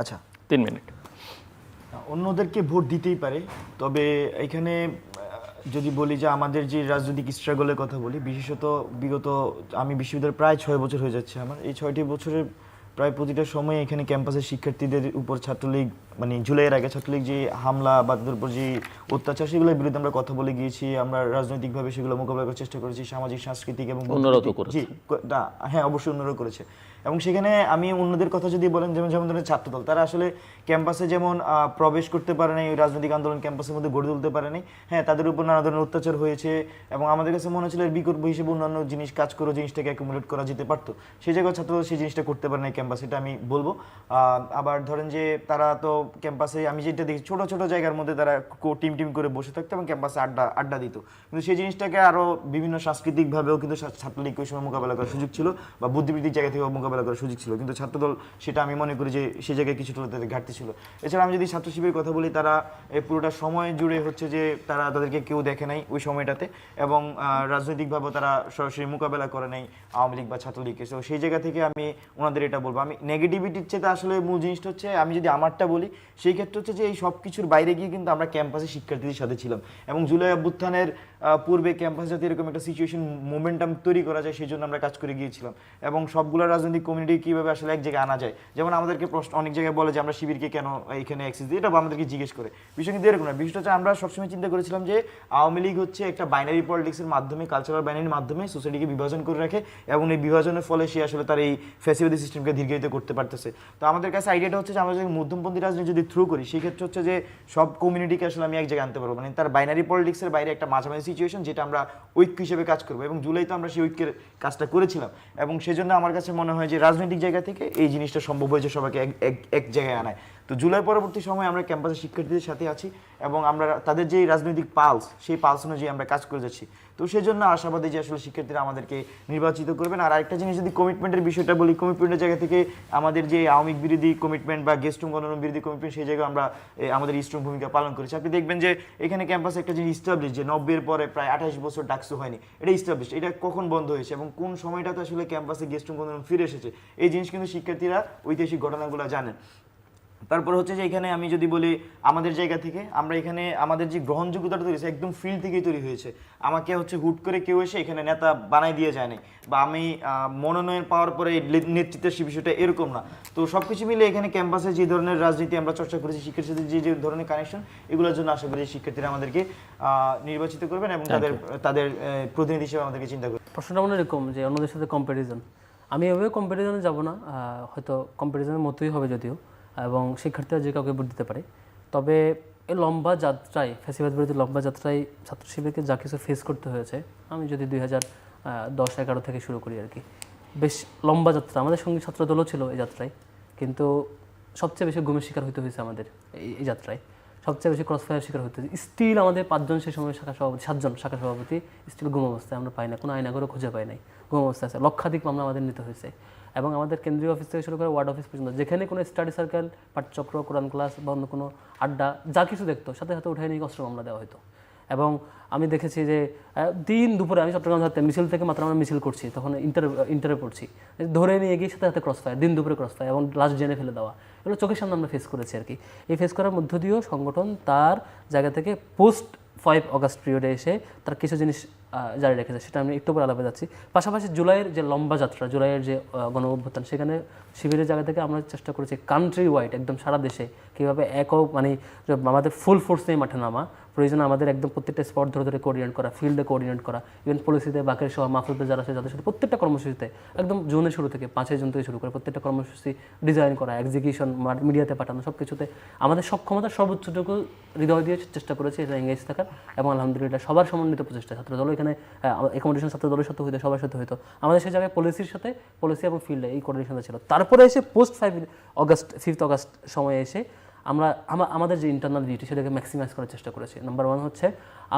আচ্ছা। তিন মিনিট। অন্যদেরকে ভোট দিতেই পারে তবে এখানে যদি বলি যে আমাদের যে রাজনৈতিক স্ট্রাগলের কথা বলি বিশেষত বিগত আমি বিশ্ববিদ্যালয়ে প্রায় ছয় বছর হয়ে যাচ্ছে আমার। এই ছয়টি বছরের প্রায় প্রতিটা সময় এখানে ক্যাম্পাসের শিক্ষার্থীদের উপর ছাত্রলীগ মানে জুলাইয়ের আগে ছাত্রলীগ যে হামলা বা তাদের উপর যে অত্যাচার সেগুলোর বিরুদ্ধে আমরা কথা বলে গিয়েছি আমরা রাজনৈতিকভাবে সেগুলো মোকাবিলা করার চেষ্টা করেছি সামাজিক সাংস্কৃতিক এবং উন্নত করেছে। হ্যাঁ অবশ্যই উন্নত করেছে। এবং সেখানে আমি অন্যদের কথা যদি বলেন, যেমন যেমন ধরেন ছাত্রদল, তারা আসলে ক্যাম্পাসে যেমন প্রবেশ করতে পারে নাই, রাজনৈতিক আন্দোলন ক্যাম্পাসের মধ্যে গড়ে তুলতে পারে নাই হ্যাঁ তাদের উপর নানা ধরনের অত্যাচার হয়েছে এবং আমাদের কাছে মনে হচ্ছিল বিকল্প হিসেবে অন্যান্য জিনিস, কাজ করে জিনিসটাকে অ্যাকুমুলেট করা যেতে পারতো। সেই জায়গায় ছাত্রদল সেই জিনিসটা করতে পারে নাই ক্যাম্পাসে এটা আমি বলব। আবার ধরেন যে তারা তো ক্যাম্পাসে আমি যেটা দেখি, ছোট ছোট জায়গার মধ্যে তারা টিম টিম করে বসে থাকতো এবং ক্যাম্পাসে আড্ডা আড্ডা দিত। কিন্তু সেই জিনিসটাকে আরও বিভিন্ন সাংস্কৃতিকভাবেও কিন্তু ছা- ছাত্রলীগকে ওই সময় মোকাবেলা করার সুযোগ ছিল বা বুদ্ধিবৃত্তিক জায়গা থেকে করার সুযোগ ছিল। কিন্তু ছাত্রদল সেটা আমি মনে করি যে সে জায়গায় কিছুটা তাদের ঘাটতি ছিল। এছাড়া আমি যদি ছাত্র শিবিরের কথা বলি, তারা এই পুরোটা সময় জুড়ে হচ্ছে যে তারা তাদেরকে কেউ দেখে নাই ওই সময়টাতে এবং রাজনৈতিকভাবে তারা সরাসরি মোকাবেলা করে নাই আওয়ামী লীগ বা ছাত্রলীগকে। তো সেই জায়গা থেকে আমি ওনাদের এটা বলব। আমি নেগেটিভিটির চেয়ে আসলে মূল জিনিসটা হচ্ছে, আমি যদি আমারটা বলি, সেই ক্ষেত্রে হচ্ছে যে এই সব কিছুর বাইরে গিয়ে কিন্তু আমরা ক্যাম্পাসে শিক্ষার্থীদের সাথে ছিলাম এবং জুলাই অভ্যুত্থানের পূর্বে ক্যাম্পাসে যাতে এরকম একটা সিচুয়েশন মোমেন্টাম তৈরি করা যায়, সেই জন্য আমরা কাজ করে গিয়েছিলাম এবং সবগুলো রাজনৈতিক কমিউনিটি কীভাবে আসলে এক জায়গায় আনা যায়? যেমন আমাদেরকে প্রশ্ন, অনেক জায়গায় বলে যে আমরা শিবিরকে কেন এখানে অ্যাক্সেস দিই, এটা আমাদেরকে জিজ্ঞেস করে। বিষয় কিন্তু এরকম না। বিষয়টা আমরা সবসময় চিন্তা করেছিলাম যে আওয়ামী লীগ হচ্ছে একটা বাইনারি পলিটিক্সের মাধ্যমে কালচারাল বাইনারির মাধ্যমে সোসাইটিকে বিভাজন করে রাখে এবং এই বিভাজনের ফলে সে আসলে তার এই ফ্যাসিলিটি সিস্টেমকে দীর্ঘায়িত করতে পারতেছে। তো আমাদের কাছে আইডিয়াটা হচ্ছে যে আমরা যদি মধ্যমপন্থী রাজনীতি যদি থ্রু করি, সেক্ষেত্রে হচ্ছে যে সব কমিউনিটিকে আসলে আমি এক জায়গায় আনতে পারব। মানে তার বাইনারি পলিটিক্সের বাইরে একটা মাঝামাঝি সিচুয়েশন যেটা আমরা ঐক্য হিসেবে কাজ করব। এবং জুলাই তো আমরা সেই ঐক্যের কাজটা করেছিলাম। এবং সেজন্য আমার কাছে মনে হয় যে রাজনৈতিক জায়গা থেকে এই জিনিসটা সম্ভব হয়েছে সবাইকে এক- এক- জায়গায় আনায়। তো জুলাই পরবর্তী সময় আমরা ক্যাম্পাসের শিক্ষার্থীদের সাথে আছি এবং আমরা তাদের যে রাজনৈতিক পালস, সেই পালস অনুযায়ী আমরা কাজ করে যাচ্ছি। তো সেই জন্য আশাবাদী যে আসলে শিক্ষার্থীরা আমাদেরকে নির্বাচিত করবেন। আর আরেকটা জিনিস যদি কমিটমেন্টের বিষয়টা বলি কমিটমেন্টের জায়গা থেকে আমাদের যে আওয়ামী বিরোধী কমিটমেন্ট বা গেস্টুম গণরম বিরোধী কমিটমেন্ট সেই জায়গায় আমরা আমাদের স্ট্রং ভূমিকা পালন করেছি। আপনি দেখবেন যে এখানে ক্যাম্পাসে একটা জিনিস ইস্টাবলিশ যে নব্বের পরে প্রায় আঠাশ বছর ডাকসু হয়নি। এটা ইস্টাবলিশ এটা কখন বন্ধ হয়েছে এবং কোন সময়টাতে আসলে ক্যাম্পাসে গেস্টুম গণরম ফিরে এসেছে? এই জিনিস কিন্তু শিক্ষার্থীরা ঐতিহাসিক ঘটনাগুলো জানেন। তারপর হচ্ছে যে এখানে আমি যদি বলি আমাদের জায়গা থেকে আমরা এখানে আমাদের যে গ্রহণযোগ্যতাটা তৈরি হয়েছে একদম ফিল্ড থেকেই তৈরি হয়েছে। আমাকে হচ্ছে হুট করে কেউ এসে এখানে নেতা বানাই দিয়ে যায় নাই বা আমি মনোনয়ন পাওয়ার পরে নেতৃত্বের সে বিষয়টা এরকম না। তো সব কিছু মিলে এখানে ক্যাম্পাসে যে ধরনের রাজনীতি আমরা চর্চা করেছি শিক্ষার্থীদের যে যে ধরনের কানেকশন এগুলোর জন্য আশা করি শিক্ষার্থীরা আমাদেরকে নির্বাচিত করবেন এবং তাদের তাদের প্রতিনিধি হিসেবে আমাদেরকে চিন্তা করবেন। প্রশ্নটা মনে এরকম যে অন্যদের সাথে কম্প্যারিজন আমি এভাবে কম্প্যারিজনে যাব না হয়তো কম্প্যারিজনের মতোই হবে যদিও। এবং শিক্ষার্থীরা যে কাউকে ভোট দিতে পারে। তবে এই লম্বা যাত্রায়, ফ্যাসিবাদ বিরোধী লম্বা যাত্রায় ছাত্র শিবিরকে যা কিছু ফেস করতে হয়েছে, আমি যদি দুই হাজার দশ এগারো থেকে শুরু করি আর কি বেশ লম্বা যাত্রা, আমাদের সঙ্গে ছাত্রদলও ছিল এই যাত্রায়, কিন্তু সবচেয়ে বেশি গুমের শিকার হতে হয়েছে আমাদের এই যাত্রায়। সবচেয়ে বেশি ক্রস ফায়ার শিকার হতে হয়েছে। স্টিল আমাদের পাঁচজন সেই সময় শাখা সভাপতি, সাতজন শাখা সভাপতি স্টিল গুম অবস্থায়, আমরা পাই না, কোনো আইনাগরও খুঁজে পাই নাই, গুম অবস্থায় আছে। লক্ষাধিক মামলা আমাদের নিতে হয়েছে। এবং আমাদের কেন্দ্রীয় অফিস থেকে শুরু করে ওয়ার্ড অফিস পর্যন্ত, যেখানে কোনো স্টাডি সার্কেল পাঠচক্র, কোরআন ক্লাস বা অন্য কোনো আড্ডা, যা কিছু দেখতো, সাথে সাথে উঠাই নিয়ে অস্ত্র মামলা দেওয়া হতো এবং আমি দেখেছি যে দিন দুপুরে আমি চট্টগ্রাম থাকতে মিছিল থেকে মাত্র আমরা মিছিল করছি, তখন ইন্টার ইন্টারে পড়ছি। ধরে নিয়ে গিয়ে সাথে সাথে ক্রস ফায়ার দিন দুপুরে ক্রস ফায়ার এবং লাস্ট জেনে ফেলে দেওয়া। এগুলো চোখের সামনে আমরা ফেস করেছি আর কি। এই ফেস করার মধ্য দিয়েও সংগঠন তার জায়গা থেকে পোস্ট ফাইভ অগাস্ট পিরিয়ডে এসে তার কিছু জিনিস জারি রেখেছে, সেটা আমি একটু পরে আলাপে যাচ্ছি। পাশাপাশি জুলাইয়ের যে লম্বা যাত্রা, জুলাইয়ের যে গণ অভ্যুত্থান, সেখানে শিবিরের জায়গা থেকে আমরা চেষ্টা করেছি কান্ট্রি ওয়াইড একদম সারা দেশে, কীভাবে একক মানে আমাদের ফুল ফোর্স নিয়ে মাঠে নামা প্রয়োজনে আমাদের একদম প্রত্যেকটা স্পট ধরে ধরে কোঅর্ডিনেট করা ফিল্ডে কোঅর্ডিনেট করা ইভেন পলিসিতে বাকের সহ মাহফুজদের যারা আছে, যাদের সাথে প্রত্যেকটা কর্মসূচিতে, একদম জুনের শুরু থেকে পাঁচই জুন থেকে শুরু করে প্রত্যেকটা কর্মসূচি ডিজাইন করা এক্সিকিউশন মিডিয়াতে পাঠানো সব কিছুতে আমাদের সক্ষমতার সর্বোচ্চটুকু হৃদয় দিয়ে চেষ্টা করেছি এটা এঙ্গেজ থাকার এবং আলহামদুলিল্লাহ সবার সমন্বিত প্রচেষ্টা। ছাত্র দল এখানে অ্যাকোমোডেশন ছাত্র দলের সাথে হইতো, সবার সাথে হইতো। আমাদের সেই জায়গায় পলিসির সাথে পলিসি এবং ফিল্ডে এই কোঅর্ডিনেশনটা ছিল। তারপরে এসে post five August fifth August সময়ে এসে আমরা আমাদের যে ইন্টারনাল ডিউটি সেটাকে ম্যাক্সিমাইজ করার চেষ্টা করেছি। নাম্বার ওয়ান হচ্ছে,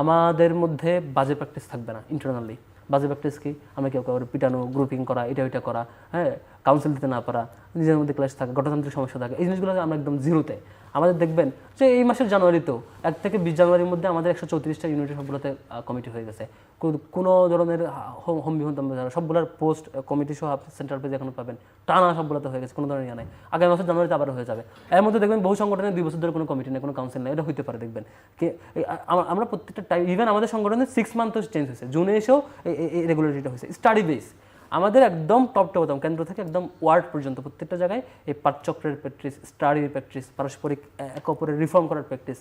আমাদের মধ্যে বাজে প্র্যাকটিস থাকবে না ইন্টারনালি বাজে প্র্যাকটিস কি? আমরা কেউ কাউকে পিটানো গ্রুপিং করা, এটা ওইটা করা হ্যাঁ? কাউন্সিল দিতে না পারা নিজের মধ্যে ক্লাস থাকা গঠনতান্ত্রিক সমস্যা থাকে, এই জিনিসগুলো আমরা একদম জিরোতে আমাদের দেখবেন, যে এই মাসের জানুয়ারিতেও এক থেকে বিশ জানুয়ারির মধ্যে আমাদের একশো চৌত্রিশটা ইউনিটের সবগুলোতে কমিটি হয়ে গেছে। কোনো ধরনের হোম হোম বিহন সবগুলোর পোস্ট কমিটি সহ সেন্ট্রাল পেজে এখন পাবেন। টানা সবগুলোতে হয়ে গেছে, কোনো ধরনের ইয়ে নাই। আগামী মাসের জানুয়ারিতে আবার হয়ে যাবে। এর মধ্যে দেখবেন, বহু সংগঠনের দুই বছর ধরে কোনো কমিটি নেই, কোনো কাউন্সিল নেই, এটা হইতে পারে দেখবেন। কি আমরা প্রত্যেকটা টাইম ইভেন আমাদের সংগঠনের সিক্স মান্থও চেঞ্জ হয়েছে। জুনে এসেও এই- রেগুলারিটিটা হয়েছে। স্টাডি বেস আমাদের একদম টপ টপ একদম কেন্দ্র থেকে একদম ওয়ার্ড পর্যন্ত প্রত্যেকটা জায়গায় এই পাঠচক্রের প্র্যাকটিস স্টাডির প্র্যাকটিস পারস্পরিক একে অপরের রিফর্ম করার প্র্যাকটিস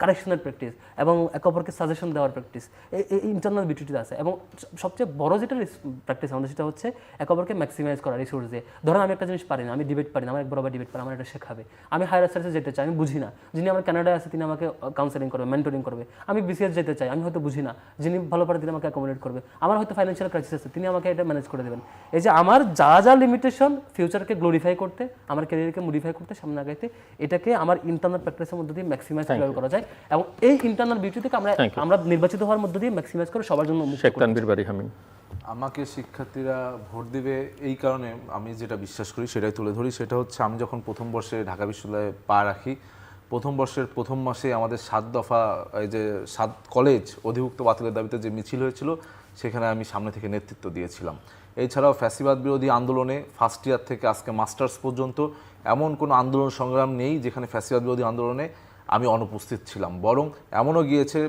কারেকশনের প্র্যাকটিস এবং একে অপরকে সাজেশন দেওয়ার প্র্যাকটিস এই ইন্টারনাল বিউটিটা আছে এবং সবচেয়ে বড় যেটা প্র্যাকটিস আমাদের সেটা হচ্ছে একে অপরকে ম্যাক্সিমাইজ করা রিসোর্স দিয়ে ধরেন আমি একটা জিনিস পারি না, আমি ডিবেট পারি না, আমার এক বড় ডিবেট পারি, আমার এটা শেখাবে। আমি হায়ার স্টাডিজে যেতে চাই, আমি বুঝি না। যিনি আমার কানাডায় আছে, তিনি আমাকে কাউন্সেলিং করবে মেন্টরিং করবে। আমি বিসিএস যেতে চাই, আমি হয়তো বুঝি না। যিনি ভালো পারে তিনি আমাকে অ্যাকোমোডেট করবে। আমার হয়তো ফাইন্যান্সিয়াল ক্রাইসিস আছে, তিনি আমাকে এটা ম্যানেজ করে দেবেন এই যে আমার যা যা লিমিটেশন ফিউচারকে গ্লোরিফাই করতে আমার ক্যারিয়ারকে মডিফাই করতে সামনে আগাইতে এটাকে আমার ইন্টারনাল প্র্যাকটিসের মধ্যে দিয়ে ম্যাক্সিমাইজ কীভাবে করা যায়? এবং এই ইন্টারনাল বিউটি থেকে আমরা আমরা নির্বাচিত হওয়ার মধ্যে দিয়ে ম্যাক্সিমাইজ করে সবার জন্য শেখ তানবির বাড়ি হামিম। আমাকে শিক্ষার্থীরা ভোট দিবে এই কারণে আমি যেটা বিশ্বাস করি সেটাই তুলে ধরি। সেটা হচ্ছে আমি যখন প্রথম বর্ষে ঢাকা বিশ্ববিদ্যালয়ে পা রাখি প্রথম বর্ষের প্রথম মাসে আমাদের সাত দফা, এই যে সাত কলেজ অধিভুক্ত বাতিলের দাবিতে যে মিছিল হয়েছিল, সেখানে আমি সামনে থেকে নেতৃত্ব দিয়েছিলাম। এছাড়াও ফ্যাসিবাদ বিরোধী আন্দোলনে ফার্স্ট ইয়ার থেকে আজকে মাস্টার্স পর্যন্ত এমন কোনো আন্দোলন সংগ্রাম নেই যেখানে ফ্যাসিবাদ বিরোধী আন্দোলনে আমি অনুপস্থিত ছিলাম। বরং এমনও গিয়েছে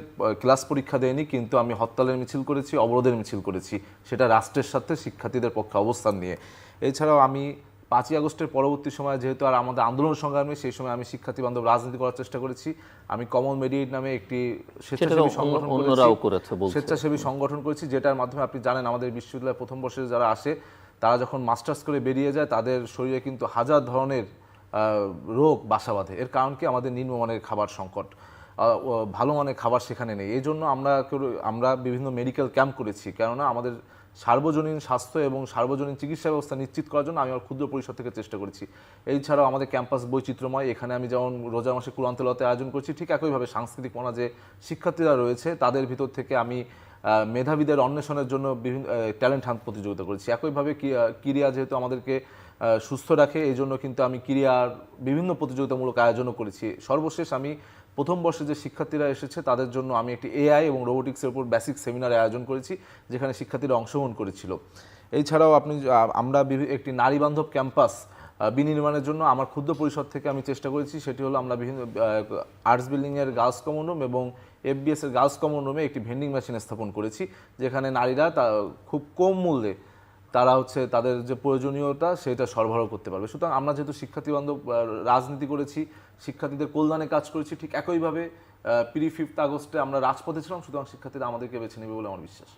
ক্লাস পরীক্ষা দেয়নি, কিন্তু আমি হরতালের মিছিল করেছি, অবরোধের মিছিল করেছি। সেটা রাষ্ট্রের সাথে শিক্ষার্থীদের পক্ষে অবস্থান নিয়ে। এছাড়াও আমি পাঁচই আগস্টের পরবর্তী সময় যেহেতু আর আমাদের আন্দোলন সংগ্রামে সেই সময় আমি শিক্ষার্থী বান্ধব রাজনীতি করার চেষ্টা করেছি। আমি কমন মেডিয়েট নামে একটি স্বেচ্ছাসেবী সংগঠন করেছি। স্বেচ্ছাসেবী সংগঠন করেছি যেটার মাধ্যমে আপনি জানেন আমাদের বিশ্ববিদ্যালয়ের প্রথম বর্ষে যারা আসে তারা যখন মাস্টার্স করে বেরিয়ে যায় তাদের শরীরে কিন্তু হাজার ধরনের আহ, রোগ বাসা বাঁধে। এর কারণ কি? আমাদের নিম্নমানের খাবার সংকট। ভালো মানের খাবার সেখানে নেই। এই জন্য আমরা আমরা বিভিন্ন মেডিকেল ক্যাম্প করেছি। কেননা আমাদের সার্বজনীন স্বাস্থ্য এবং সার্বজনীন চিকিৎসা ব্যবস্থা নিশ্চিত করার জন্য আমি আমার ক্ষুদ্র পরিষদ থেকে চেষ্টা করেছি। এছাড়াও আমাদের ক্যাম্পাস বৈচিত্র্যময়। এখানে আমি যেমন রোজা মাসে কুলান্তলতে আয়োজন করছি ঠিক একইভাবে সাংস্কৃতিক মনা যে শিক্ষার্থীরা রয়েছে তাদের ভিতর থেকে আমি মেধাবীদের অন্বেষণের জন্য বিভিন্ন ট্যালেন্ট হান্ট প্রতিযোগিতা করেছি। একইভাবে কি- আহ, ক্রীড়া যেহেতু আমাদেরকে সুস্থ রাখে এই জন্য কিন্তু আমি ক্রিয়ার বিভিন্ন প্রতিযোগিতামূলক আয়োজনও করেছি। সর্বশেষ আমি প্রথম বর্ষে যে শিক্ষার্থীরা এসেছে, তাদের জন্য আমি একটি এআই এবং রোবোটিক্সের উপর বেসিক সেমিনার আয়োজন করেছি, যেখানে শিক্ষার্থীরা অংশগ্রহণ করেছিল। এছাড়াও আপনি আমরা একটি নারী বান্ধব ক্যাম্পাস বিনির্মাণের জন্য আমার ক্ষুদ্র পরিষদ থেকে আমি চেষ্টা করেছি। সেটি হলো আমরা বিভিন্ন আর্টস বিল্ডিংয়ের গার্লস কমন রুম এবং এফবিএস এর গার্লস কমন রুমে একটি ভেন্ডিং মেশিন স্থাপন করেছি, যেখানে নারীরা তা, খুব কম মূল্যে তারা হচ্ছে তাদের যে প্রয়োজনীয়তা, সেটা সরবরাহ করতে পারবে। সুতরাং আমরা যেহেতু শিক্ষার্থী বান্ধব রাজনীতি করেছি শিক্ষার্থীদের কল্যাণে কাজ করেছি ঠিক একইভাবে প্রি ফিফথ আগস্টে আমরা রাজপথে ছিলাম সুতরাং শিক্ষার্থীরা আমাদেরকে বেছে নেবে বলে আমার বিশ্বাস।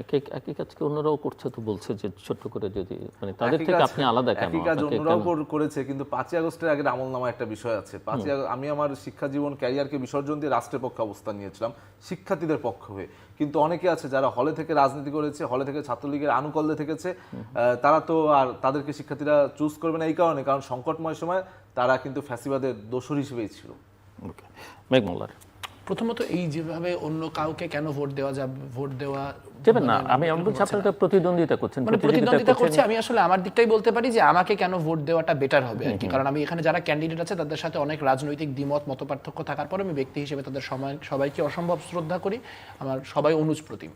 একই- কাজকে অন্যরাও করছে তো বলছে যে ছোট্ট করে যদি মানে তাদের থেকে আপনি আলাদা কেন? একই কাজ অন্যরাও করেছে কিন্তু পাঁচই আগস্টের আগে আমল নামা একটা বিষয় আছে। পাঁচই আমি আমার শিক্ষা জীবন ক্যারিয়ারকে বিসর্জন দিয়ে রাষ্ট্রের পক্ষে অবস্থান নিয়েছিলাম শিক্ষার্থীদের পক্ষ হয়ে। কিন্তু অনেকে আছে যারা হলে থেকে রাজনীতি করেছে হলে থেকে ছাত্রলীগের আনুকল্যে থেকেছে আহ, তারা তো আর তাদেরকে শিক্ষার্থীরা চুজ করবে না এই কারণে কারণ সংকটময় সময় তারা কিন্তু ফ্যাসিবাদের দোষর হিসেবেই ছিল। মেঘমোল্লার প্রথমত এই যেভাবে অন্য কাউকে কেন ভোট দেওয়া যাবে ভোট দেওয়া দেবেন না মানে আমি আমি বলছি আপনারা প্রতিদ্বন্দ্বিতা করছেন মানে প্রতিদ্বন্দ্বিতা করছি আমি আসলে আমার দিকটাই বলতে পারি যে আমাকে কেন ভোট দেওয়াটা বেটার হবে আর কি। কারণ আমি এখানে যারা ক্যান্ডিডেট আছে তাদের সাথে অনেক রাজনৈতিক দ্বিমত মত পার্থক্য থাকার পর আমি ব্যক্তি হিসেবে তাদের সময় সবাইকে অসম্ভব শ্রদ্ধা করি আমার সবাই অনুজ প্রতিম।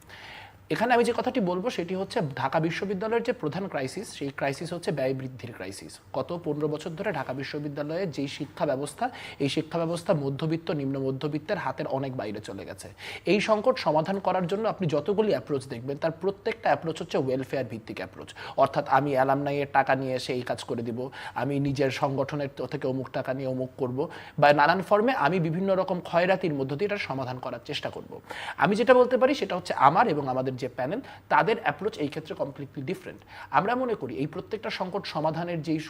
এখানে আমি যে কথাটি বলব, সেটি হচ্ছে ঢাকা বিশ্ববিদ্যালয়ের যে প্রধান ক্রাইসিস সেই ক্রাইসিস হচ্ছে ব্যয় বৃদ্ধির ক্রাইসিস গত পনেরো বছর ধরে ঢাকা বিশ্ববিদ্যালয়ের যেই শিক্ষা ব্যবস্থা, এই শিক্ষা ব্যবস্থা মধ্যবিত্ত, নিম্ন মধ্যবিত্তের হাতের অনেক বাইরে চলে গেছে। এই সংকট সমাধান করার জন্য আপনি যতগুলি অ্যাপ্রোচ দেখবেন, তার প্রত্যেকটা অ্যাপ্রোচ হচ্ছে ওয়েলফেয়ার ভিত্তিক অ্যাপ্রোচ অর্থাৎ আমি অ্যালামনাইয়ের টাকা নিয়ে এসে এই কাজ করে দিব, আমি নিজের সংগঠনের থেকে অমুক টাকা নিয়ে অমুক করব, বা নানান ফর্মে আমি বিভিন্ন রকম ক্ষয়রাতির মধ্য দিয়ে এটার সমাধান করার চেষ্টা করব। আমি যেটা বলতে পারি, সেটা হচ্ছে আমার এবং আমাদের যে প্যানেল তাদের অ্যাপ্রোচ এই ক্ষেত্রে কমপ্লিটলি ডিফারেন্ট আমরা মনে করি এই প্রত্যেকটা সংকট সমাধানের যেই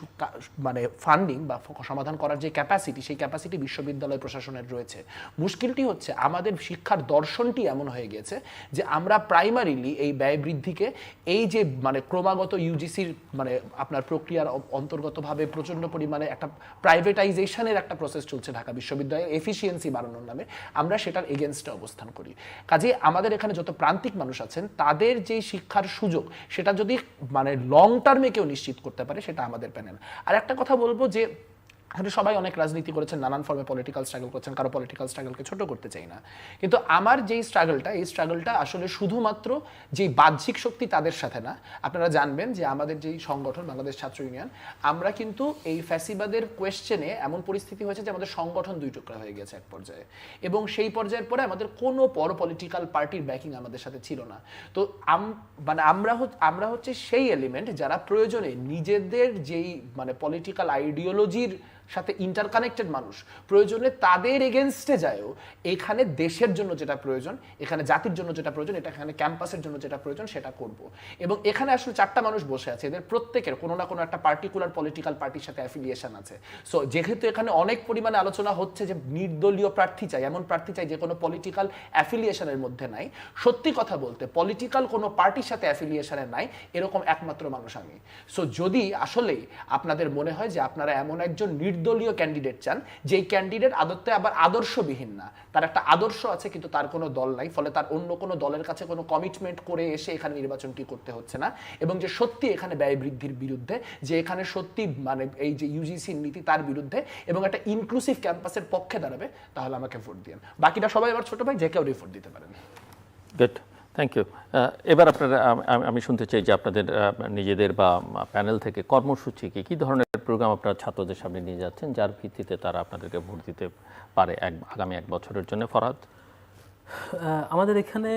মানে ফান্ডিং বা সমাধান করার যে ক্যাপাসিটি সেই ক্যাপাসিটি বিশ্ববিদ্যালয় প্রশাসনের রয়েছে। মুশকিলটি হচ্ছে আমাদের শিক্ষার দর্শনটি এমন হয়ে গেছে যে আমরা প্রাইমারিলি এই ব্যয় বৃদ্ধিকে এই যে মানে ক্রমাগত ইউজিসির মানে আপনার প্রক্রিয়ার অন্তর্গতভাবে প্রচণ্ড পরিমাণে একটা প্রাইভেটাইজেশনের একটা প্রসেস চলছে ঢাকা বিশ্ববিদ্যালয়ের এফিসিয়েন্সি বাড়ানোর নামে। আমরা সেটার এগেনস্টে অবস্থান করি। কাজে আমাদের এখানে যত প্রান্তিক মানুষ আছে আছেন তাদের যে শিক্ষার সুযোগ, সেটা যদি মানে লং টার্মে কেউ নিশ্চিত করতে পারে, সেটা আমাদের প্যানেল আর একটা কথা বলব যে এখানে সবাই অনেক রাজনীতি করেছেন, নানান ফর্মে পলিটিক্যাল স্ট্রাগল করছেন, কারও পলিটিক্যাল স্ট্রাগলকে ছোট করতে চাই না। কিন্তু আমার যেই স্ট্রাগলটা এই স্ট্রাগলটা আসলে শুধুমাত্র যেই বাহ্যিক শক্তি তাদের সাথে না, আপনারা জানবেন যে আমাদের যেই সংগঠন, বাংলাদেশ ছাত্র ইউনিয়ন, আমরা কিন্তু এই ফ্যাসিবাদের কোয়েশ্চেনে এমন পরিস্থিতি হয়েছে যে আমাদের সংগঠন দুই টুকরা হয়ে গেছে এক পর্যায়ে। এবং সেই পর্যায়ের পরে আমাদের কোনো পর পলিটিক্যাল পার্টির ব্যাকিং আমাদের সাথে ছিল না। তো মানে আমরা আমরা হচ্ছে সেই এলিমেন্ট যারা প্রয়োজনে নিজেদের যেই মানে পলিটিক্যাল আইডিওলজির সাথে ইন্টারকানেক্টেড মানুষ। প্রয়োজনে তাদের এগেনস্টে যায়ও। এখানে দেশের জন্য যেটা প্রয়োজন, এখানে জাতির জন্য যেটা প্রয়োজন, এটা এখানে ক্যাম্পাসের জন্য যেটা প্রয়োজন, সেটা করব। এবং এখানে আসলে চারটা মানুষ বসে আছে। এদের প্রত্যেকের কোনো না কোনো একটা পার্টিকুলার পলিটিক্যাল পার্টির সাথে অ্যাফিলিয়েশন আছে। সো যেহেতু এখানে অনেক পরিমাণে আলোচনা হচ্ছে যে নির্দলীয় প্রার্থী চাই, এমন প্রার্থী চাই যে কোনো পলিটিক্যাল অ্যাফিলিয়েশনের মধ্যে নাই। সত্যি কথা বলতে পলিটিক্যাল কোনো পার্টির সাথে অ্যাফিলিয়েশনের নাই, এরকম একমাত্র মানুষ আমি। সো যদি আসলেই আপনাদের মনে হয় যে আপনারা এমন একজন নির্দলীয় ক্যান্ডিডেট চান, যেই ক্যান্ডিডেট আদতে আবার আদর্শবিহীন না। তার একটা আদর্শ আছে, কিন্তু তার কোনো দল নাই, ফলে তার অন্য কোনো দলের কাছে কোনো কমিটমেন্ট করে এসে এখানে নির্বাচনটি করতে হচ্ছে না। এবং যে সত্যি এখানে ব্যয় বৃদ্ধির বিরুদ্ধে, যে এখানে সত্যি মানে এই যে ইউজিসির নীতি তার বিরুদ্ধে, এবং একটা ইনক্লুসিভ ক্যাম্পাসের পক্ষে দাঁড়াবে, তাহলে আমাকে ভোট দিন বাকিটা সবাই আবার ছোট ভাই, যে কেউ ভোট দিতে পারেন। গুড থ্যাংক ইউ এবার আপনারা আম- শুনতে চাই যে আপনাদের নিজেদের বা প্যানেল থেকে কর্মসূচি কি কী ধরনের প্রোগ্রাম আপনারা ছাত্রদের সামনে নিয়ে যাচ্ছেন যার ভিত্তিতে তারা আপনাদেরকে ভোট দিতে পারে এক আগামী এক বছরের জন্য? ফরাদ? আমাদের এখানে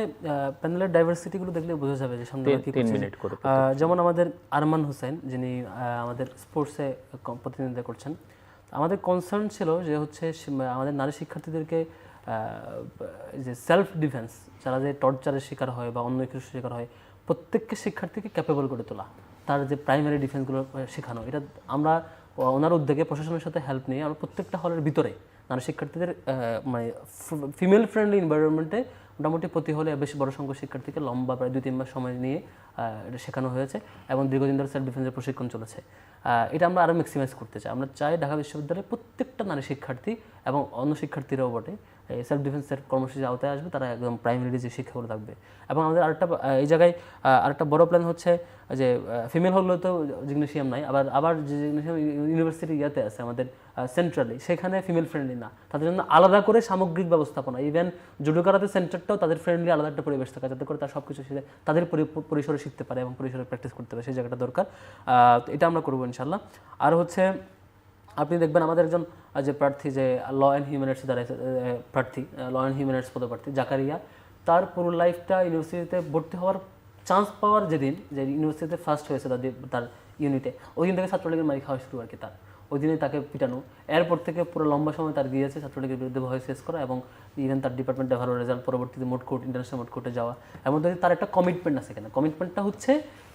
প্যানেলের ডাইভার্সিটিগুলো দেখলে বোঝা যাবে যে সামনে তিন- মিনিট করে যেমন আমাদের আরমান হোসেন যিনি আমাদের স্পোর্টসে প্রতিনিধিত্ব করছেন। আমাদের কনসার্ন ছিল যে হচ্ছে আমাদের নারী শিক্ষার্থীদেরকে যে সেলফ ডিফেন্স যারা যে টর্চারের শিকার হয় বা অন্য কিছুর শিকার হয়, প্রত্যেককে শিক্ষার্থীকে ক্যাপেবল করে তোলা। তার যে প্রাইমারি ডিফেন্সগুলো শেখানো। এটা আমরা ওনার উদ্যোগে প্রশাসনের সাথে হেল্প নিয়ে আমরা প্রত্যেকটা হলের ভিতরে নারী শিক্ষার্থীদের মানে ফিমেল ফ্রেন্ডলি এনভায়রনমেন্টে মোটামুটি প্রতি হলে বেশ বড় সংখ্যক শিক্ষার্থীকে লম্বা প্রায় দুই তিন মাস সময় নিয়ে এটা শেখানো হয়েছে এবং দীর্ঘদিন ধরে সেলফ ডিফেন্সের প্রশিক্ষণ চলেছে। এটা আমরা আরও ম্যাক্সিমাইজ করতে চাই। আমরা চাই ঢাকা বিশ্ববিদ্যালয়ে প্রত্যেকটা নারী শিক্ষার্থী এবং অন্য শিক্ষার্থীরাও বটে সেলফ ডিফেন্সের কর্মসূচির আওতায় আসবে, তারা একদম প্রাইমারি যে শিক্ষাগুলো থাকবে। এবং আমাদের আরেকটা এই জায়গায় আরেকটা বড় প্ল্যান হচ্ছে যে ফিমেল হলগুলো তো জিগনেশিয়াম নাই, আবার আবার যে জিগনেশিয়াম ইউনিভার্সিটি ইয়াতে আছে আমাদের সেন্ট্রালি সেখানে ফিমেল ফ্রেন্ডলি না। তাদের জন্য আলাদা করে সামগ্রিক ব্যবস্থাপনা ইভেন জুডোকারাতে সেন্টারটাও তাদের ফ্রেন্ডলি আলাদা একটা পরিবেশ থাকে, যাতে করে তার সব কিছু শিখে, তাদের পরি- পরিসরে শিখতে পারে এবং পরিসরে প্র্যাকটিস করতে পারে, সেই জায়গাটা দরকার। এটা আমরা করব ইনশাল্লাহ আর হচ্ছে আপনি দেখবেন আমাদের একজন যে প্রার্থী, যে ল অ্যান্ড হিউম্যান দাঁড়িয়েছে প্রার্থী ল অ্যান্ড হিউম্যান পদপ্রার্থী, জাকারিয়া, তার পুরো লাইফটা ইউনিভার্সিটিতে ভর্তি হওয়ার চান্স পাওয়ার যেদিন, যে ইউনিভার্সিটিতে ফার্স্ট হয়েছে তাদের, তার ইউনিটে ওই দিন থেকে ছাত্রলীগের মারি খাওয়া শুরু আর কি তার। ওই দিনে তাকে পিটানো। এরপর থেকে পুরো লম্বা সময় তার গিয়েছে ছাত্রলীগের বিরুদ্ধে ভয় শেষ করা এবং ইভেন তার ডিপার্টমেন্টে ভালো রেজাল্ট পরবর্তীতে মোট কোর্ট ইন্টারন্যাশনাল মোট কোর্টে যাওয়া। এমন তার একটা কমিটমেন্ট আছে এখানে। কমিটমেন্টটা হচ্ছে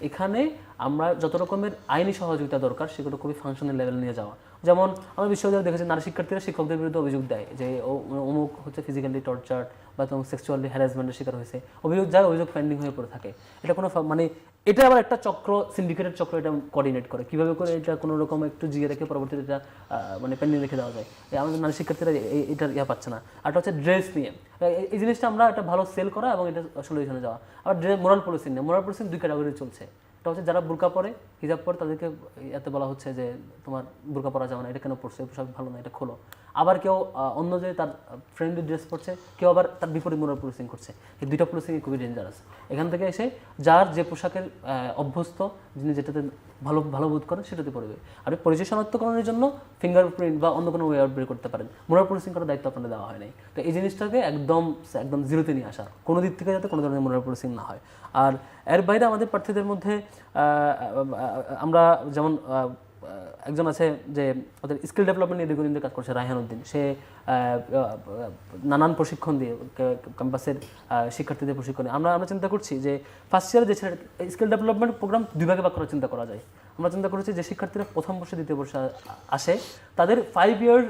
এখানে আমরা যত রকমের আইনি সহযোগিতা দরকার, সেগুলো খুবই ফাংশনাল লেভেল নিয়ে যাওয়া। যেমন আমরা বিশ্ববিদ্যালয়ে দেখেছি নারী শিক্ষার্থীরা শিক্ষকদের বিরুদ্ধে অভিযোগ দেয় যে অমুক হচ্ছে ফিজিক্যালি টর্চার বা তোমার সেক্সুয়ালি হ্যারাসমেন্টের শিকার হয়েছে। অভিযোগ যায় অভিযোগ পেন্ডিং হয়ে পড়ে থাকে। এটা কোনো মানে এটা আবার একটা চক্র সিন্ডিকেটের চক্র এটা কোঅর্ডিনেট করে। কীভাবে করে এটা কোনো রকম একটু জিয়ে রেখে পরবর্তীতে এটা মানে পেন্ডিং রেখে দেওয়া যায়? আমাদের নারী শিক্ষার্থীরা এটা ইয়া পাচ্ছে না। আর হচ্ছে ড্রেস নিয়ে এই- জিনিসটা আমরা একটা ভালো সেল করা এবং এটা সলিউশনে যাওয়া। ড্রেস মোরাল পলিসি নিয়ে। মোরাল পলিসি দুই ক্যাটাগরি চলছে। এটা হচ্ছে যারা বুরকা পরে, হিজাব পরে, তাদেরকে এতে বলা হচ্ছে যে তোমার বুরকা পরা যাবে না, এটা কেন পড়ছে পোশাক ভালো না, এটা খোলো। আবার কেউ অন্য যে তার ফ্রেন্ডলি ড্রেস পরছে, কেউ আবার তার বিপরীত মোরাল পুলিশিং করছে। এই দুইটা পুলিশিং খুবই ডেঞ্জারাস এখান থেকে এসে যার যে পোশাকের অভ্যস্ত, যিনি যেটাতে ভালো ভালো বোধ করেন, সেটাতে পড়বে। আর পরিচয় শনাক্তকরণের জন্য ফিঙ্গারপ্রিন্ট বা অন্য কোনো ওয়ে আউট বের করতে পারেন। মোরাল পুলিশিং করার দায়িত্ব আপনাদের দেওয়া হয় নাই। তো এই জিনিসটাকে একদম একদম জিরোতে নিয়ে আসা। কোনো দিক থেকে যাতে কোনো ধরনের মোরাল পুলিশিং না হয়। আর এর বাইরে আমাদের প্রার্থীদের মধ্যে আমরা যেমন একজন আছে যে ওদের স্কিল ডেভেলপমেন্ট নিয়ে দীর্ঘদিন কাজ করছে, রায়হান উদ্দিন। সে নানান প্রশিক্ষণ দিয়ে ক্যাম্পাসের শিক্ষার্থীদের প্রশিক্ষণ আমরা আমরা চিন্তা করছি যে ফার্স্ট ইয়ারে যে স্কিল ডেভেলপমেন্ট প্রোগ্রাম দুই ভাগে করার চিন্তা করা যায়। আমরা চিন্তা করেছি যে শিক্ষার্থীরা প্রথম বর্ষে, দ্বিতীয় বর্ষে আসে, তাদের ফাইভ ইয়ার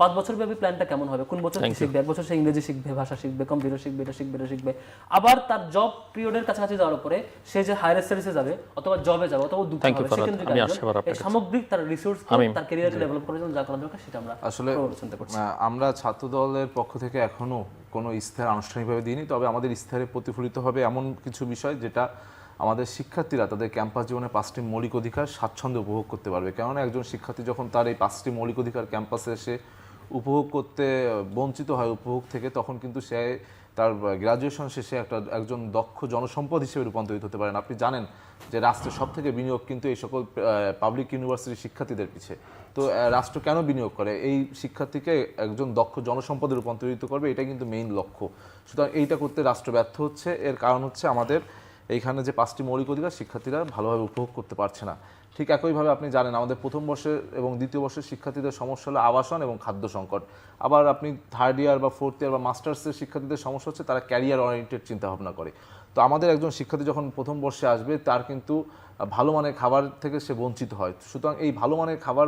পাঁচ বছর ব্যাপী প্ল্যানটা কেমন হবে? কোন বছর শিখবে? এক বছর সে ইংরেজি শিখবে ভাষা শিখবে কম্পিউটার শিখবে এটা শিখবে এটা শিখবে। আবার তার জব পিরিয়ডের কাছাকাছি যাওয়ার পরে সে যে হায়ার স্টাডিজে যাবে অথবা জবে যাবে অথবা you, হবে। সেকেন্ডারি সামগ্রিক তার রিসোর্স তার ক্যারিয়ারকে ডেভেলপ করার জন্য যা করা দরকার সেটা আমরা আসলে চিন্তা করছি। আমরা ছাত্র দলের পক্ষ থেকে এখনও কোনো ইস্তেহার আনুষ্ঠানিকভাবে দিইনি তবে আমাদের ইস্তেহারে প্রতিফলিত হবে এমন কিছু বিষয় যেটা আমাদের শিক্ষার্থীরা তাদের ক্যাম্পাস জীবনে পাঁচটি মৌলিক অধিকার স্বাচ্ছন্দ্যে উপভোগ করতে পারবে। কেননা একজন শিক্ষার্থী যখন তার এই পাঁচটি মৌলিক অধিকার ক্যাম্পাসে এসে উপভোগ করতে, বঞ্চিত হয় উপভোগ থেকে, তখন কিন্তু সে তার গ্রাজুয়েশন শেষে একটা, একজন দক্ষ জনসম্পদ হিসেবে রূপান্তরিত হতে পারেন। আপনি জানেন যে রাষ্ট্রের সব থেকে বিনিয়োগ কিন্তু এই সকল পাবলিক ইউনিভার্সিটির শিক্ষার্থীদের পিছিয়ে তো রাষ্ট্র কেন বিনিয়োগ করে? এই শিক্ষার্থীকে একজন দক্ষ জনসম্পদে রূপান্তরিত করবে এটা কিন্তু মেইন লক্ষ্য। সুতরাং এইটা করতে রাষ্ট্র ব্যর্থ হচ্ছে। এর কারণ হচ্ছে আমাদের এইখানে যে পাঁচটি মৌলিক অধিকার শিক্ষার্থীরা ভালোভাবে উপভোগ করতে পারছে না। ঠিক একইভাবে আপনি জানেন, আমাদের প্রথম বর্ষের এবং দ্বিতীয় বর্ষের শিক্ষার্থীদের সমস্যা হলো আবাসন এবং খাদ্য সংকট। আবার আপনি থার্ড ইয়ার বা ফোর্থ ইয়ার বা মাস্টার্সের শিক্ষার্থীদের সমস্যা হচ্ছে, তারা ক্যারিয়ার ওরিয়েন্টেড চিন্তাভাবনা করে। তো আমাদের একজন শিক্ষার্থী যখন প্রথম বর্ষে আসবে, তার কিন্তু ভালো মানের খাবার থেকে সে বঞ্চিত হয়। সুতরাং এই ভালো মানের খাবার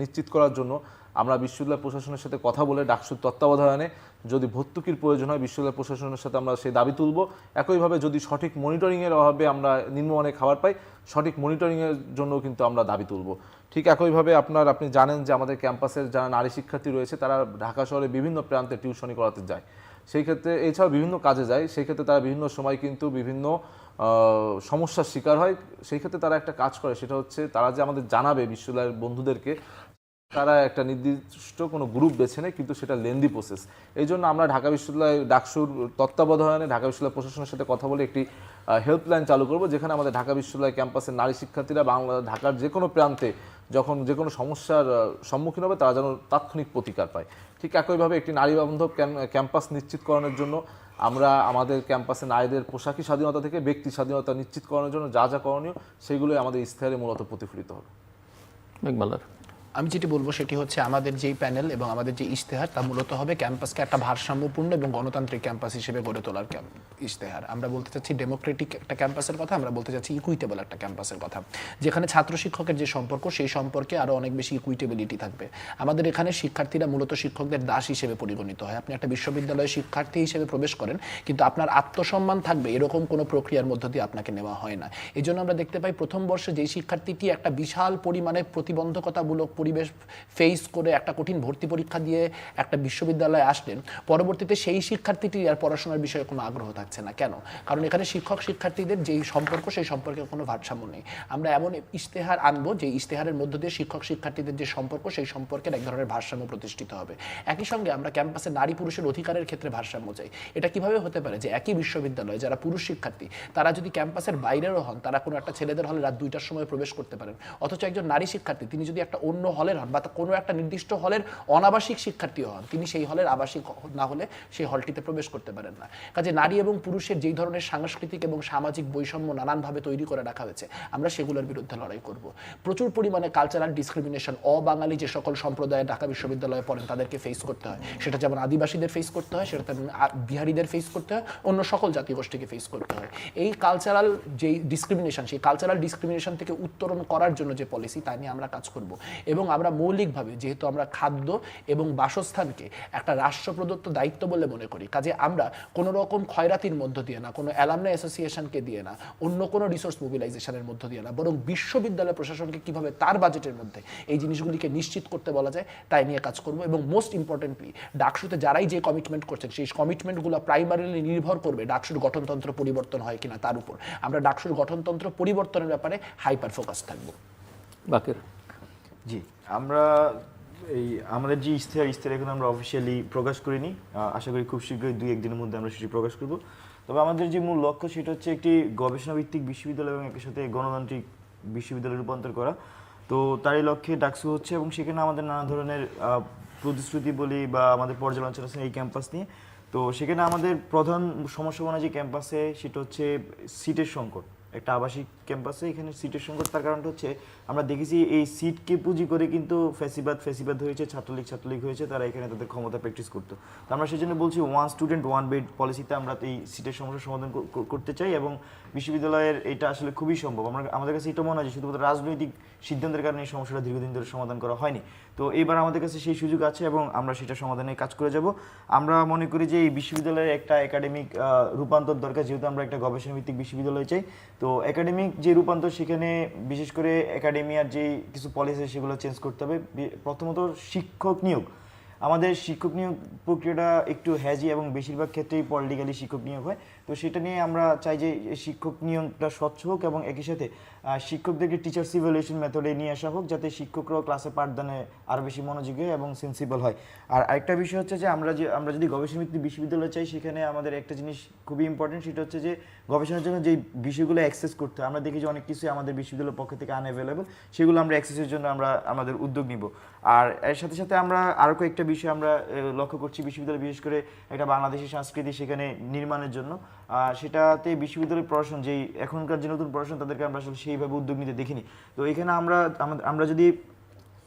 নিশ্চিত করার জন্য আমরা বিশ্ববিদ্যালয় প্রশাসনের সাথে কথা বলে ডাকসুর তত্ত্বাবধানে যদি ভর্তুকির প্রয়োজন হয় বিশ্ববিদ্যালয় প্রশাসনের সাথে আমরা সেই দাবি তুলব। একইভাবে যদি সঠিক মনিটরিংয়ের অভাবে আমরা নিম্নমানের খাবার পাই, সঠিক মনিটরিংয়ের জন্য কিন্তু আমরা দাবি তুলব। ঠিক একইভাবে আপনার, আপনি জানেন যে আমাদের ক্যাম্পাসের যারা নারী শিক্ষার্থী রয়েছে, তারা ঢাকা শহরে বিভিন্ন প্রান্তে টিউশনি করাতে যায়। সেই ক্ষেত্রে, এছাড়াও বিভিন্ন কাজে যায়। সেই ক্ষেত্রে তারা বিভিন্ন সময় কিন্তু বিভিন্ন সমস্যার শিকার হয়। সেই ক্ষেত্রে তারা একটা কাজ করে, সেটা হচ্ছে তারা যে আমাদের জানাবে বিশ্ববিদ্যালয়ের বন্ধুদেরকে তারা একটা নির্দিষ্ট কোনো গ্রুপ বেছে নেয়, কিন্তু সেটা লেন্দি প্রসেস এই জন্য আমরা ঢাকা বিশ্ববিদ্যালয় ডাকসুর তত্ত্বাবধানে ঢাকা বিশ্ববিদ্যালয় প্রশাসনের সাথে কথা বলে একটি হেল্পলাইন চালু করব, যেখানে আমাদের ঢাকা বিশ্ববিদ্যালয় ক্যাম্পাসের নারী শিক্ষার্থীরা বাংলা, ঢাকার যে কোনো প্রান্তে যখন যে কোনো সমস্যার সম্মুখীন হবে, তারা যেন তাৎক্ষণিক প্রতিকার পায়। ঠিক একইভাবে একটি নারী বান্ধব ক্যাম- ক্যাম্পাস নিশ্চিতকরণের জন্য আমরা আমাদের ক্যাম্পাসে নারীদের পোশাকি স্বাধীনতা থেকে ব্যক্তি স্বাধীনতা নিশ্চিতকরণের জন্য যা যা করণীয়, সেগুলোই আমাদের ইস্তেহারে মূলত প্রতিফলিত হবে। মেঘমালার। আমি যেটি বলব সেটি হচ্ছে আমাদের যেই প্যানেল এবং আমাদের যে ইশতেহার, তা মূলত হবে ক্যাম্পাসকে একটা ভারসাম্যপূর্ণ এবং গণতান্ত্রিক ক্যাম্পাস হিসেবে গড়ে তোলার ইশতেহার। আমরা বলতে চাচ্ছি ডেমোক্রেটিক একটা ক্যাম্পাসের কথা, আমরা বলতে চাচ্ছি ইকুইটেবল একটা ক্যাম্পাসের কথা। যেখানে ছাত্র শিক্ষকের যে সম্পর্ক, সেই সম্পর্কে আরও অনেক বেশি ইকুইটেবিলিটি থাকবে। আমাদের এখানে শিক্ষার্থীরা মূলত শিক্ষকদের দাস হিসেবে পরিগণিত হয়। আপনি একটা বিশ্ববিদ্যালয়ে শিক্ষার্থী হিসেবে প্রবেশ করেন, কিন্তু আপনার আত্মসম্মান থাকবে, এরকম কোনো প্রক্রিয়ার মধ্য দিয়ে আপনাকে নেওয়া হয় না। এই জন্য আমরা দেখতে পাই প্রথম বর্ষে যেই শিক্ষার্থীটি একটা বিশাল পরিমাণে প্রতিবন্ধকতামূলক পরিবেশ ফেস করে একটা কঠিন ভর্তি পরীক্ষা দিয়ে একটা বিশ্ববিদ্যালয়ে আসলেন, পরবর্তীতে সেই শিক্ষার্থীটির আর পড়াশোনার বিষয়ে কোনো আগ্রহ থাকছে না। কেন? কারণ এখানে শিক্ষক শিক্ষার্থীদের যেই সম্পর্ক, সেই সম্পর্কে কোনো ভারসাম্য নেই। আমরা এমন ইশতেহার আনব যে ইশতেহারের মধ্য দিয়ে শিক্ষক শিক্ষার্থীদের যে সম্পর্ক, সেই সম্পর্কের এক ধরনের ভারসাম্য প্রতিষ্ঠিত হবে। একই সঙ্গে আমরা ক্যাম্পাসে নারী পুরুষের অধিকারের ক্ষেত্রে ভারসাম্য চাই। এটা কীভাবে হতে পারে যে একই বিশ্ববিদ্যালয়ে যারা পুরুষ শিক্ষার্থী, তারা যদি ক্যাম্পাসের বাইরেরও হন, তারা কোনো একটা ছেলেদের হলে রাত দুইটার সময় প্রবেশ করতে পারেন। অথচ একজন নারী শিক্ষার্থী, তিনি যদি একটা অন্য হলের হন বা কোনো একটা নির্দিষ্ট হলের অনাবাসিক শিক্ষার্থী হন, তিনি সেই হলের আবাসিক না হলে সেই হলটিতে প্রবেশ করতে পারেন না। কাজে নারী এবং পুরুষের যেই ধরনের সাংস্কৃতিক এবং সামাজিক বৈষম্য নানানভাবে তৈরি করে রাখা হয়েছে, আমরা সেগুলোর বিরুদ্ধে লড়াই করব। প্রচুর পরিমাণে কালচারাল ডিসক্রিমিনেশন অবাঙালি যে সকল সম্প্রদায় ঢাকা বিশ্ববিদ্যালয়ে পড়েন, তাদেরকে ফেস করতে হয়। সেটা যেমন আদিবাসীদের ফেস করতে হয়, সেটা তেমন বিহারিদের ফেস করতে হয়, অন্য সকল জাতিগোষ্ঠীকে ফেস করতে হয়। এই কালচারাল যেই ডিসক্রিমিনেশন সেই কালচারাল ডিসক্রিমিনেশন থেকে উত্তরণ করার জন্য যে পলিসি তা নিয়ে আমরা কাজ করব। এবং আমরা মৌলিকভাবে যেহেতু আমরা খাদ্য এবং বাসস্থানকে একটা রাষ্ট্র প্রদত্ত দায়িত্ব বলে মনে করি, কাজে আমরা কোনো রকম ক্ষয়রাতির মধ্য দিয়ে না, কোনো অ্যালামনা অ্যাসোসিয়েশনকে দিয়ে না, অন্য কোনো রিসোর্স মোবিলাইজেশনের মধ্য দিয়ে না, বরং বিশ্ববিদ্যালয় প্রশাসনকে কীভাবে তার বাজেটের মধ্যে এই জিনিসগুলিকে নিশ্চিত করতে বলা যায় তাই নিয়ে কাজ করব এবং মোস্ট ইম্পর্টেন্টলি ডাকসুতে যারাই যে কমিটমেন্ট করছেন, সেই কমিটমেন্টগুলো প্রাইমারিলি নির্ভর করবে ডাকসুর গঠনতন্ত্র পরিবর্তন হয় কিনা তার উপর। আমরা ডাকসুর গঠনতন্ত্র পরিবর্তনের ব্যাপারে হাইপার ফোকাস থাকব। বাকির। জি, আমরা এই আমাদের যে ইশতেহার ইশতেহার এখন আমরা অফিসিয়ালি প্রকাশ করিনি। আশা করি খুব শীঘ্রই দুই, একদিনের মধ্যে আমরা সেটি প্রকাশ করব। তবে আমাদের যে মূল লক্ষ্য সেটা হচ্ছে একটি গবেষণা ভিত্তিক বিশ্ববিদ্যালয় এবং একই সাথে গণতান্ত্রিক বিশ্ববিদ্যালয়ে রূপান্তর করা। তো তারই লক্ষ্যে ডাকসু হচ্ছে এবং সেখানে আমাদের নানা ধরনের প্রতিশ্রুতি বলি বা আমাদের পর্যালোচনা আছে এই ক্যাম্পাস নিয়ে। তো সেখানে আমাদের প্রধান সমস্যা যে ক্যাম্পাসে সেটা হচ্ছে সিটের সংকট। একটা আবাসিক ক্যাম্পাসে এখানে সিটের সংকট তার কারণটা হচ্ছে, আমরা দেখেছি এই সিটকে পুঁজি করে কিন্তু ফ্যাসিবাদ ফ্যাসিবাদ হয়েছে, ছাত্রলীগ ছাত্রলীগ হয়েছে, তারা এখানে তাদের ক্ষমতা প্র্যাকটিস করতো। তো আমরা সেই জন্য বলছি ওয়ান স্টুডেন্ট ওয়ান বেড পলিসিতে আমরা এই সিটের সমস্যার সমাধান কর- কর- করতে চাই এবং বিশ্ববিদ্যালয়ের এটা আসলে খুবই সম্ভব। আমরা, আমাদের কাছে এটা মনে হয় যে শুধুমাত্র রাজনৈতিক সিদ্ধান্তের কারণে এই সমস্যাটা দীর্ঘদিন ধরে সমাধান করা হয়নি। তো এবার আমাদের কাছে সেই সুযোগ আছে এবং আমরা সেটা সমাধানে কাজ করে যাব। আমরা মনে করি যে এই বিশ্ববিদ্যালয়ের একটা একাডেমিক রূপান্তর দরকার, যেহেতু আমরা একটা গবেষণা ভিত্তিক বিশ্ববিদ্যালয় চাই। তো একাডেমিক যে রূপান্তর, সেখানে বিশেষ করে একাডেমিয়ার যে কিছু পলিসি সেগুলো চেঞ্জ করতে হবে। প্রথমত শিক্ষক নিয়োগ। আমাদের শিক্ষক নিয়োগ প্রক্রিয়াটা একটু হ্যাজি এবং বেশিরভাগ ক্ষেত্রেই পলিটিক্যালি শিক্ষক নিয়োগ হয়। তো সেটা নিয়ে আমরা চাই যে শিক্ষক নিয়োগটা স্বচ্ছ হোক এবং একই সাথে শিক্ষকদেরকে টিচার্স ইভ্যালুয়েশন মেথডে নিয়ে আসা হোক যাতে শিক্ষকরাও ক্লাসে পাঠদানে আরও বেশি মনোযোগী এবং সেন্সিবল হয়। আর আরেকটা বিষয় হচ্ছে যে আমরা যে, আমরা যদি গবেষণা ভিত্তিক বিশ্ববিদ্যালয় চাই, সেখানে আমাদের একটা জিনিস খুবই ইম্পর্টেন্ট সেটা হচ্ছে যে গবেষণার জন্য যে বিষয়গুলো অ্যাক্সেস করতে হয়, আমরা দেখি যে অনেক কিছুই আমাদের বিশ্ববিদ্যালয়ের পক্ষ থেকে আনঅ্যাভেলেবল সেগুলো আমরা অ্যাক্সেসের জন্য আমরা আমাদের উদ্যোগ নিব। আর এর সাথে সাথে আমরা আরও কয়েকটা বিষয় আমরা লক্ষ্য করছি বিশ্ববিদ্যালয়, বিশেষ করে একটা বাংলাদেশি সংস্কৃতি সেখানে নির্মাণের জন্য। সেটাতে বিশ্ববিদ্যালয়ের প্রশাসন, যেই এখনকার যে নতুন প্রশাসন, তাদেরকে আমরা আসলে সেইভাবে উদ্যোগ নিতে দেখিনি। তো এখানে আমরা আমরা যদি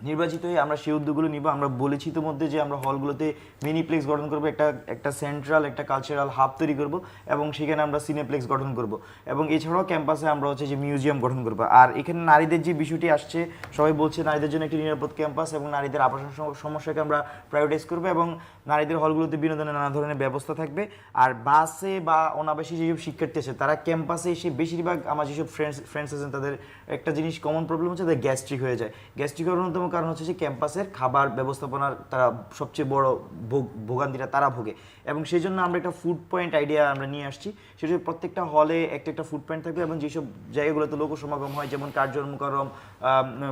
নির্বাচিত হয়ে আমরা সেই উদ্যোগগুলো নিব। আমরা বলেছি তো মধ্যে যে আমরা হলগুলোতে মিনিপ্লেক্স গঠন করব, একটা একটা সেন্ট্রাল একটা কালচারাল হাব তৈরি করব এবং সেখানে আমরা সিনেপ্লেক্স গঠন করব। এবং এছাড়াও ক্যাম্পাসে আমরা হচ্ছে যে মিউজিয়াম গঠন করব। আর এখানে নারীদের যে বিষয়টি আসছে, সবাই বলছে নারীদের জন্য একটি নিরাপদ ক্যাম্পাস এবং নারীদের আবাসন সমস্যাকে আমরা প্রায়োরিটাইজ করব এবং নারীদের হলগুলোতে বিনোদনের নানা ধরনের ব্যবস্থা থাকবে। আর বাসে বা অনাবাসী যেসব শিক্ষার্থী আছে, তারা ক্যাম্পাসে এসে বেশিরভাগ আমার যেসব ফ্রেন্ডস ফ্রেন্ডস আছেন, তাদের একটা জিনিস কমন প্রবলেম হচ্ছে তাদের গ্যাস্ট্রিক হয়ে যায়। গ্যাস্ট্রিক হওয়ার অন্যতম কারণ হচ্ছে যে ক্যাম্পাসের খাবার ব্যবস্থাপনার তারা সবচেয়ে বড় ভোগ- ভোগান্তিটা তারা ভোগে। এবং সেই জন্য আমরা একটা ফুড পয়েন্ট আইডিয়া আমরা নিয়ে আসছি। সেটা প্রত্যেকটা হলে একটা একটা ফুড পয়েন্ট থাকবে এবং যেসব জায়গাগুলোতে লোক সমাগম হয়, যেমন কার্জন মুকারম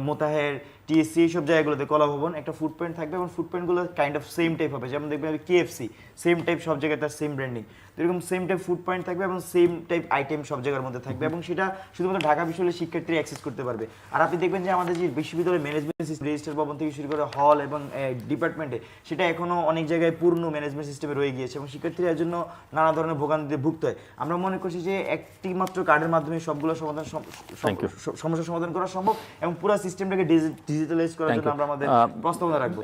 মোতাহের টিএসসি এইসব জায়গাগুলোতে, কলা ভবন, একটা ফুড পয়েন্ট থাকবে এবং ফুড পয়েন্টগুলো কাইন্ড অফ সেম টাইপ হবে। যেমন দেখবেন কেএফসি সেম টাইপ সব জায়গায় তার সেম ব্র্যান্ডিং তো এরকম সেম টাইপ ফুড পয়েন্ট থাকবে এবং সেম টাইপ আইটেম সব জায়গার মধ্যে থাকবে এবং সেটা শুধুমাত্র ঢাকা বিশ্ববিদ্যালয়ের শিক্ষার্থীরা অ্যাক্সেস করতে পারবে। আর আপনি দেখবেন যে আমাদের যে বিশ্ববিদ্যালয়ের ম্যানেজমেন্ট সিস্টেম রেজিস্টার ভবন থেকে শুরু করে হল এবং ডিপার্টমেন্টে সেটা এখনও অনেক জায়গায় পূর্ণ ম্যানেজমেন্ট সিস্টেমে রয়ে গিয়েছে এবং শিক্ষার্থীরা এর জন্য নানা ধরনের ভোগান্তিতে ভুগতে হয়। আমরা মনে করছি যে একটি মাত্র কার্ডের মাধ্যমে সবগুলো সমাধান সম- সম- Thank you. স- সমস্যার সমাধান করা সম্ভব এবং পুরো সিস্টেমটাকে ডিজিটালাইজ করার জন্য আমরা আমাদের প্রস্তাবনা রাখব।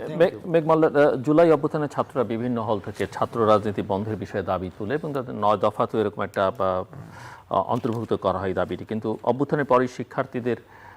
মেঘমাল্লা জুলাই অভ্যুত্থানে ছাত্ররা বিভিন্ন হল থেকে ছাত্র রাজনীতি বন্ধের বিষয়ে দাবি তুলে এবং তাদের নয় দফা তো এরকম একটা অন্তর্ভুক্ত করা হয় দাবিটি। কিন্তু অভ্যুত্থানের পরই শিক্ষার্থীদের